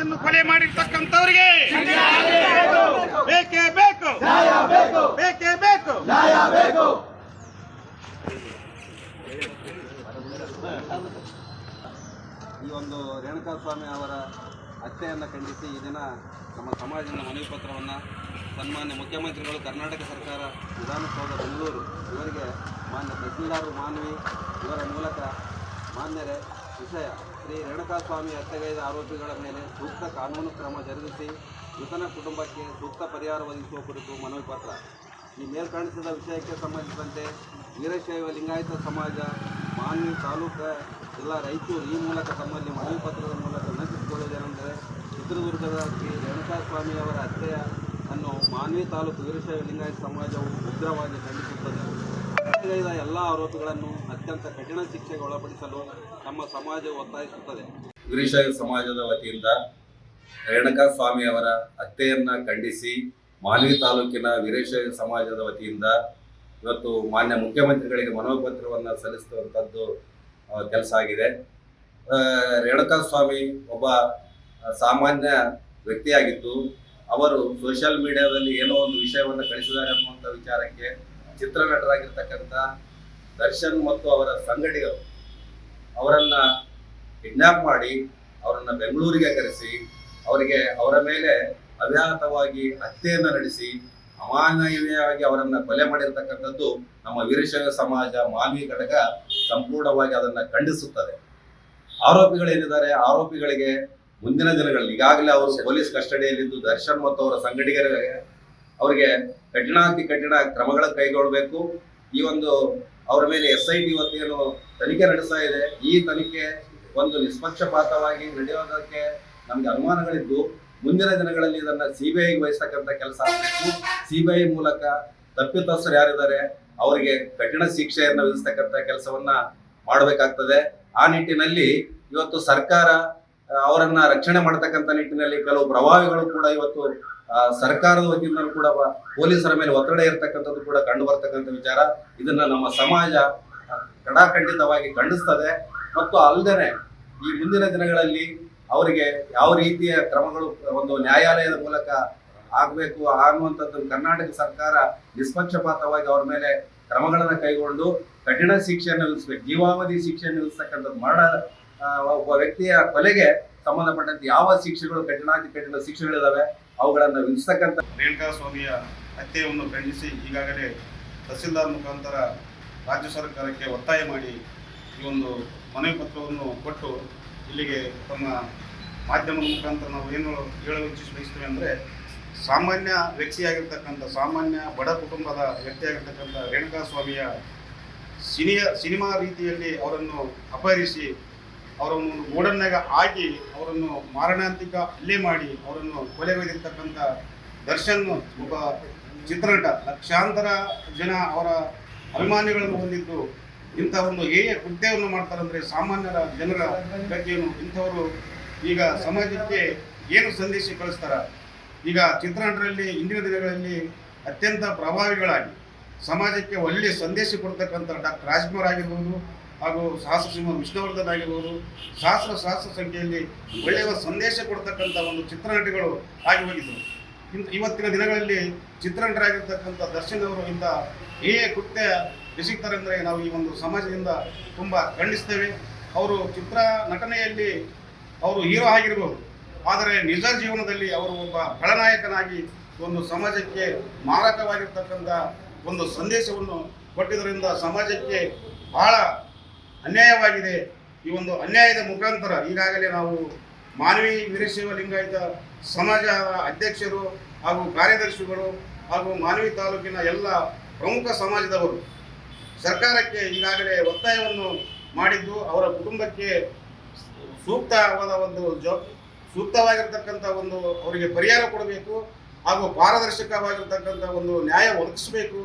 ಸ್ವಾಮಿಯನ್ನು ಕೊಲೆ ಮಾಡಿರ್ತಕ್ಕಂಥವರಿಗೆ ಬೇಕೇ ಬೇಕು. ಬೇಕೇ ಬೇಕು. ಈ ಒಂದು ರೇಣುಕಾಸ್ವಾಮಿ ಅವರ ಹತ್ಯೆಯನ್ನು ಖಂಡಿಸಿ ಈ ದಿನ ನಮ್ಮ ಸಮಾಜದ ಮನವಿ ಪತ್ರವನ್ನು ಸನ್ಮಾನ್ಯ ಮುಖ್ಯಮಂತ್ರಿಗಳು, ಕರ್ನಾಟಕ ಸರ್ಕಾರ, ವಿಧಾನಸೌಧ, ಬೆಂಗಳೂರು, ಇವರಿಗೆ ಮಾನ್ಯ ತಹಸೀಲ್ದಾರ್, ಮಾನ್ವಿ, ಇವರ ಮೂಲಕ ಮಾನ್ಯರೇ ವಿಷಯ. ಶ್ರೀ ರೇಣುಕಾಸ್ವಾಮಿ ಹತ್ಯೆಗೈದ ಆರೋಪಿಗಳ ಮೇಲೆ ಸೂಕ್ತ ಕಾನೂನು ಕ್ರಮ ಜರುಗಿಸಿ ಮೃತನ ಕುಟುಂಬಕ್ಕೆ ಸೂಕ್ತ ಪರಿಹಾರ ಒದಗಿಸುವ ಕುರಿತು ಮನವಿ ಪತ್ರ. ಈ ಮೇಲ್ಕಾಣಿಸಿದ ವಿಷಯಕ್ಕೆ ಸಂಬಂಧಿಸಿದಂತೆ ವೀರಶೈವ ಲಿಂಗಾಯತ ಸಮಾಜ, ಮಾನ್ವಿ ತಾಲೂಕು, ಜಿಲ್ಲಾ ರೈತರು ಈ ಮೂಲಕ ತಮ್ಮಲ್ಲಿ ಮನವಿ ಪತ್ರದ ಮೂಲಕ ವಿನಂತಿಸಿಕೊಳ್ಳುವುದೇನೆಂದರೆ ಚಿತ್ರದುರ್ಗದ ಶ್ರೀ ರೇಣುಕಾಸ್ವಾಮಿ ಅವರ ಹತ್ಯೆಯ ಅನ್ನು ಮಾನ್ವಿ ತಾಲೂಕು ವೀರಶೈವ ಲಿಂಗಾಯತ ಸಮಾಜವು ಉಗ್ರವಾಗಿ ಖಂಡಿಸುತ್ತದೆ. ಹತ್ಯೆಗೈದ ಎಲ್ಲ ಆರೋಪಿಗಳನ್ನು ಅತ್ಯಂತ ಕಠಿಣ ಶಿಕ್ಷೆಗೆ ಒಳಪಡಿಸಲು ನಮ್ಮ ಸಮಾಜ ಒತ್ತಾಯಿಸುತ್ತದೆ. ಗಿರೀಶ ಸಮಾಜದ ವತಿಯಿಂದ ರೇಣುಕಾ ಸ್ವಾಮಿ ಅವರ ಹತ್ಯೆಯನ್ನ ಖಂಡಿಸಿ ಮಾಲ್ವಿ ತಾಲೂಕಿನ ವೀರೇಶ ಸಮಾಜದ ವತಿಯಿಂದ ಇವತ್ತು ಮಾನ್ಯ ಮುಖ್ಯಮಂತ್ರಿಗಳಿಗೆ ಮನವಿ ಪತ್ರವನ್ನು ಕೆಲಸ ಆಗಿದೆ. ರೇಣುಕಾ ಸ್ವಾಮಿ ಒಬ್ಬ ಸಾಮಾನ್ಯ ವ್ಯಕ್ತಿಯಾಗಿತ್ತು ಅವರು ಸೋಷಿಯಲ್ ಮೀಡಿಯಾದಲ್ಲಿ ಏನೋ ಒಂದು ವಿಷಯವನ್ನು ಕಳಿಸಿದ್ದಾರೆ ಅನ್ನುವಂಥ ವಿಚಾರಕ್ಕೆ ಚಿತ್ರನಟರಾಗಿರ್ತಕ್ಕಂಥ ದರ್ಶನ್ ಮತ್ತು ಅವರ ಸಂಗಡಿಗರು ಅವರನ್ನ ಕಿಡ್ನಾಪ್ ಮಾಡಿ ಅವರನ್ನ ಬೆಂಗಳೂರಿಗೆ ಕರೆಸಿ, ಅವರಿಗೆ ಅವರ ಮೇಲೆ ಅವ್ಯಾಹತವಾಗಿ ಹತ್ಯೆಯನ್ನು ನಡೆಸಿ, ಅಮಾನವೀಯವಾಗಿ ಅವರನ್ನ ಕೊಲೆ ಮಾಡಿರ್ತಕ್ಕಂಥದ್ದು ನಮ್ಮ ವೀರಶೈವ ಸಮಾಜ ಮಾನ್ವಿ ಘಟಕ ಸಂಪೂರ್ಣವಾಗಿ ಅದನ್ನ ಖಂಡಿಸುತ್ತದೆ. ಆರೋಪಿಗಳೇನಿದ್ದಾರೆ ಆರೋಪಿಗಳಿಗೆ ಮುಂದಿನ ದಿನಗಳಲ್ಲಿ ಈಗಾಗಲೇ ಅವರು ಪೊಲೀಸ್ ಕಸ್ಟಡಿಯಲ್ಲಿದ್ದು ದರ್ಶನ್ ಮತ್ತು ಅವರ ಸಂಗಡಿಗರಿಗೆ ಅವರಿಗೆ ಕಠಿಣಾತಿ ಕಠಿಣ ಕ್ರಮಗಳ ಕೈಗೊಳ್ಳಬೇಕು ಈ ಒಂದು ಅವರ ಮೇಲೆ ಎಸ್ ಐ ಟಿ ವತಿಯನ್ನು ತನಿಖೆ ನಡೆಸ್ತಾ ಇದೆ. ಈ ತನಿಖೆ ಒಂದು ನಿಷ್ಪಕ್ಷಪಾತವಾಗಿ ನಡೆಯೋದಕ್ಕೆ ನಮ್ಗೆ ಅನುಮಾನಗಳಿದ್ದು, ಮುಂದಿನ ದಿನಗಳಲ್ಲಿ ಇದನ್ನ ಸಿಬಿಐ ವಹಿಸ್ತಕ್ಕಂಥ ಕೆಲಸ ಆಗಬೇಕು. ಸಿಬಿಐ ಮೂಲಕ ತಪ್ಪಿತಸ್ಥರು ಯಾರಿದ್ದಾರೆ, ಅವರಿಗೆ ಕಠಿಣ ಶಿಕ್ಷೆಯನ್ನು ವಿಧಿಸ್ತಕ್ಕಂಥ ಕೆಲಸವನ್ನ ಮಾಡಬೇಕಾಗ್ತದೆ. ಆ ನಿಟ್ಟಿನಲ್ಲಿ ಇವತ್ತು ಸರ್ಕಾರ ಅವರನ್ನ ರಕ್ಷಣೆ ಮಾಡತಕ್ಕಂಥ ನಿಟ್ಟಿನಲ್ಲಿ ಕೆಲವು ಪ್ರಭಾವಿಗಳು ಕೂಡ ಇವತ್ತು ಸರ್ಕಾರದ ವತಿಯಿಂದ ಕೂಡ ಪೊಲೀಸರ ಮೇಲೆ ಒತ್ತಡ ಇರತಕ್ಕಂಥದ್ದು ಕೂಡ ಕಂಡು ಬರ್ತಕ್ಕಂಥ ವಿಚಾರ. ಇದನ್ನ ನಮ್ಮ ಸಮಾಜ ಕಡಾಖಂಡಿತವಾಗಿ ಖಂಡಿಸ್ತದೆ. ಮತ್ತು ಅಲ್ಲದೆ ಈ ಮುಂದಿನ ದಿನಗಳಲ್ಲಿ ಅವರಿಗೆ ಯಾವ ರೀತಿಯ ಕ್ರಮಗಳು, ಒಂದು ನ್ಯಾಯಾಲಯದ ಮೂಲಕ ಆಗಬೇಕು ಅನ್ನುವಂಥದ್ದು ಕರ್ನಾಟಕ ಸರ್ಕಾರ ನಿಷ್ಪಕ್ಷಪಾತವಾಗಿ ಅವ್ರ ಮೇಲೆ ಕ್ರಮಗಳನ್ನು ಕೈಗೊಂಡು ಕಠಿಣ ಶಿಕ್ಷೆಯನ್ನು ವಿಧಿಸ್ಬೇಕು ಜೀವಾವಧಿ ಶಿಕ್ಷೆಯನ್ನು ವಿಧಿಸ್ತಕ್ಕಂಥದ್ದು ಮರಣ ಒಬ್ಬ ವ್ಯಕ್ತಿಯ ಕೊಲೆಗೆ ಸಂಬಂಧಪಟ್ಟಂತೆ ಯಾವ ಶಿಕ್ಷೆಗಳು ಕಠಿಣಾತಿ ಕಠಿಣ ಶಿಕ್ಷೆಗಳಿದಾವೆ ಅವುಗಳನ್ನು ವಿಧಿಸ್ತಕ್ಕಂಥ ರೇಣುಕಾ ಸ್ವಾಮಿಯ ಹತ್ಯೆಯನ್ನು ಖಂಡಿಸಿ ಈಗಾಗಲೇ ತಹಸೀಲ್ದಾರ್ ಮುಖಾಂತರ ರಾಜ್ಯ ಸರ್ಕಾರಕ್ಕೆ ಒತ್ತಾಯ ಮಾಡಿ ಈ ಒಂದು ಮನವಿ ಪತ್ರವನ್ನು ಕೊಟ್ಟು ಇಲ್ಲಿಗೆ ತಮ್ಮ ಮಾಧ್ಯಮದ ಮುಖಾಂತರ ನಾವು ಏನು ಹೇಳಲು ಇಚ್ಛಿಸಿ ಅಂದರೆ ಸಾಮಾನ್ಯ ವ್ಯಕ್ತಿಯಾಗಿರ್ತಕ್ಕಂಥ, ಸಾಮಾನ್ಯ ಬಡ ಕುಟುಂಬದ ವ್ಯಕ್ತಿಯಾಗಿರ್ತಕ್ಕಂಥ ರೇಣುಕಾ ಸ್ವಾಮಿಯ ಸಿನಿಯ, ಸಿನಿಮಾ ರೀತಿಯಲ್ಲಿ ಅವರನ್ನು ಅಪಹರಿಸಿ ಅವರನ್ನು ಮೂಡನ್ನಾಗ ಹಾಕಿ ಅವರನ್ನು ಮಾರಣಾಂತಿಕ ಹಲ್ಲೆ ಮಾಡಿ ಅವರನ್ನು ಕೊಲೆಗೈದಿರ್ತಕ್ಕಂಥ ದರ್ಶನ್ ಒಬ್ಬ ಚಿತ್ರನಟ, ಲಕ್ಷಾಂತರ ಜನ ಅವರ ಅಭಿಮಾನಿಗಳನ್ನು ಹೊಂದಿದ್ದು ಇಂಥ ಒಂದು ಹೇಯ ಕೃತ್ಯವನ್ನು ಮಾಡ್ತಾರಂದ್ರೆ ಸಾಮಾನ್ಯರ ಜನರ ಬಗ್ಗೆಯನ್ನು ಇಂಥವರು ಈಗ ಸಮಾಜಕ್ಕೆ ಏನು ಸಂದೇಶ ಕಳಿಸ್ತಾರ? ಈಗ ಚಿತ್ರನಟರಲ್ಲಿ ಇಂದಿನ ದಿನಗಳಲ್ಲಿ ಅತ್ಯಂತ ಪ್ರಭಾವಿಗಳಾಗಿ ಸಮಾಜಕ್ಕೆ ಒಳ್ಳೆಯ ಸಂದೇಶ ಕೊಡ್ತಕ್ಕಂಥ ಡಾಕ್ಟರ್ ರಾಜ್ಕುಮಾರ್ ಆಗಿರ್ಬೋದು ಹಾಗೂ ಸಹಸ್ರ ಸಿಂಹ ವಿಷ್ಣುವರ್ಧನ್ ಆಗಿರ್ಬೋದು, ಸಹಸ್ರ ಸಹಸ್ರ ಸಂಖ್ಯೆಯಲ್ಲಿ ಒಳ್ಳೆಯ ಸಂದೇಶ ಕೊಡ್ತಕ್ಕಂಥ ಒಂದು ಚಿತ್ರನಟಿಗಳು ಆಗಿ ಹೋಗಿದ್ದರು ಇವತ್ತಿನ ದಿನಗಳಲ್ಲಿ ಚಿತ್ರನಟರಾಗಿರ್ತಕ್ಕಂಥ ದರ್ಶನ್ ಅವರು ಇಂಥ ಹೇಯ ಕೃತ್ಯ ಎಸಗ್ತಾರೆ ಅಂದರೆ ನಾವು ಈ ಒಂದು ಸಮಾಜದಿಂದ ತುಂಬ ಖಂಡಿಸ್ತೇವೆ. ಅವರು ಚಿತ್ರ ನಟನೆಯಲ್ಲಿ ಅವರು ಹೀರೋ ಆಗಿರ್ಬೋದು. ಆದರೆ ನಿಜ ಜೀವನದಲ್ಲಿ ಅವರು ಒಬ್ಬ ಖಳನಾಯಕನಾಗಿ ಒಂದು ಸಮಾಜಕ್ಕೆ ಮಾರಕವಾಗಿರ್ತಕ್ಕಂಥ ಒಂದು ಸಂದೇಶವನ್ನು ಕೊಟ್ಟಿದ್ದರಿಂದ ಸಮಾಜಕ್ಕೆ ಬಹಳ ಅನ್ಯಾಯವಾಗಿದೆ. ಈ ಒಂದು ಅನ್ಯಾಯದ ಮುಖಾಂತರ ಈಗಾಗಲೇ ನಾವು ಮಾನವಿ ವೀರಶೈವ ಲಿಂಗಾಯತ ಸಮಾಜದ ಅಧ್ಯಕ್ಷರು ಹಾಗೂ ಕಾರ್ಯದರ್ಶಿಗಳು ಹಾಗೂ ಮಾನವಿ ತಾಲೂಕಿನ ಎಲ್ಲ ಪ್ರಮುಖ ಸಮಾಜದವರು ಸರ್ಕಾರಕ್ಕೆ ಈಗಾಗಲೇ ಒತ್ತಾಯವನ್ನು ಮಾಡಿದ್ದು ಅವರ ಕುಟುಂಬಕ್ಕೆ ಸೂಕ್ತವಾದ ಒಂದು ಜ ಸೂಕ್ತವಾಗಿರ್ತಕ್ಕಂಥ ಒಂದು ಅವರಿಗೆ ಪರಿಹಾರ ಕೊಡಬೇಕು ಹಾಗೂ ಪಾರದರ್ಶಕವಾಗಿರ್ತಕ್ಕಂಥ ಒಂದು ನ್ಯಾಯ ಒದಗಿಸಬೇಕು.